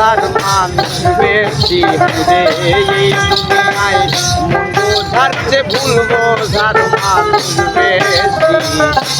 বোঝার মানুষ বেশি এই দুনিয়ায় মন বোঝার চেয়ে ভুল বেশি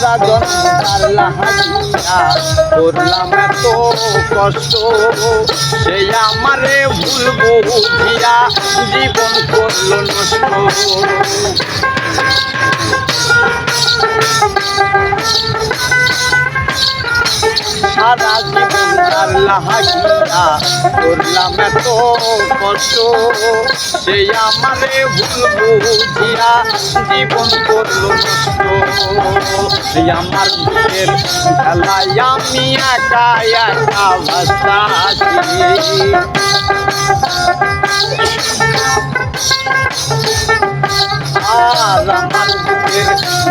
সারা জন্মার লাহাজিয়া করলাম এত কষ্ট সেই আমারে ভুল বুঝিয়া জীবন করল নষ্ট। সারা জীবন তার লাহাগিয়া করলাম এত কষ্ট সেই আমারে ভুল বুঝিয়া জীবন করল নষ্ট। সেই আমার বুকের খেলায় আমি একা একা আর আমার বুকের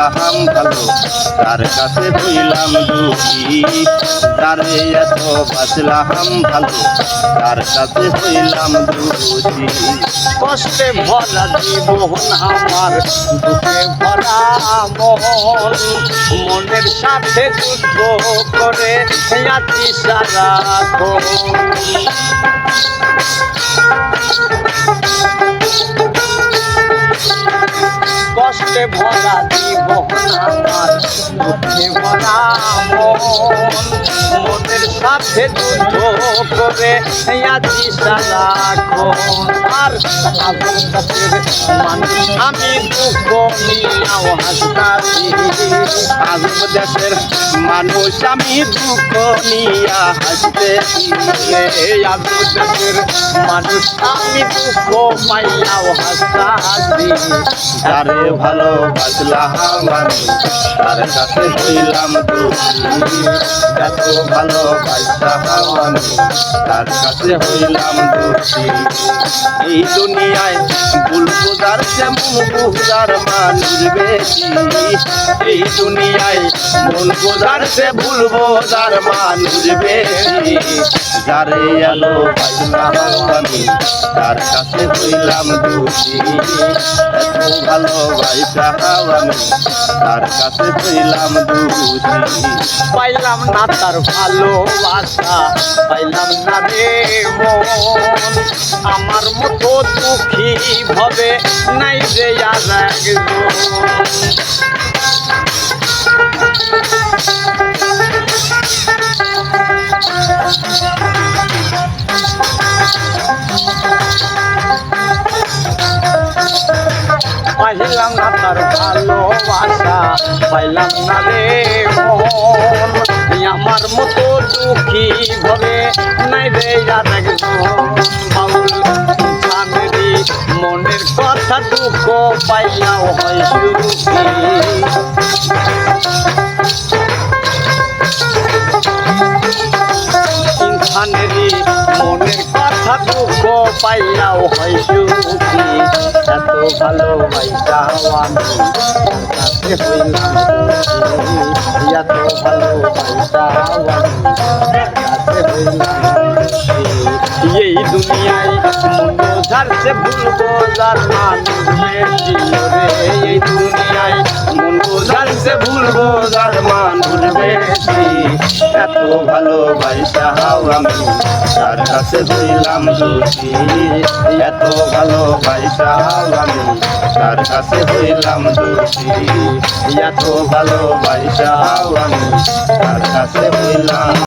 ভাজলাম ভালো তার কাছে হইলাম দুঃখী। তারে এত বাঁচলাম ভালো, তার কাছে হইলাম দুঃখী। কষ্টে ভরা জীবন আমার, দুঃখে ভরা মন। মনের সাথে যুদ্ধ করে সারাক্ষণ দুঃখে ভরা মন মনের সাথে করে আছি সারাক্ষণ আর মানুষ আমি দুঃখ নিয়াও হাসতাছি আজব দেশের মানুষ, আমি দুঃখ নিয়া হাসতেছি আজব দেশের মানুষ, আমি দুঃখ পাইয়াও হাসতাছি তারে ভালোবাসলাম আমি, তার কাছে হইলাম দুঃখী। এত তার কাছে হইলাম দুঃখী এই দুনিয়ায় ভুল বোঝার যেমন বোঝার মানুষ বেশি। এই দুনিয়ায় ভুল বোঝার সে ভুল বোঝার মানুষ বেশি। যারে আলো আমি, তার কাছে হইলাম দুঃখী এত ভালোবাসা আমি, তার কাছে হইলাম দুঃখী পাইলাম না তার ভালোবাসা পাইলাম না রে মন। আমার মতো দুঃখী ভবে নাই রে আর একজন। পাইলাম না তার ভালোবাসা পাইলাম না রে মন আমার মতো দুঃখী ভবে নাই রে আর একজন বাউল জানেরি মনের কথা দুঃখ পাইয়াও হয় মনের কথা দুঃখ পাইয়াও হয় সুখী এত ভালোবাসাও আমি কাছে হইলাম। এত আমি কাছে হইলাম দুঃখী। এই দুনিয়ায় মন সে ভুল বোঝার সে ভুলবো যার মান ভুলবে এত ভালোবাসাও আমি, তার কাছে হইলাম দোষী। এত ভালোবাসাও আমি, তার কাছে হইলাম দোষী। এত ভালোবাসাও আমি, তার কাছে হইলাম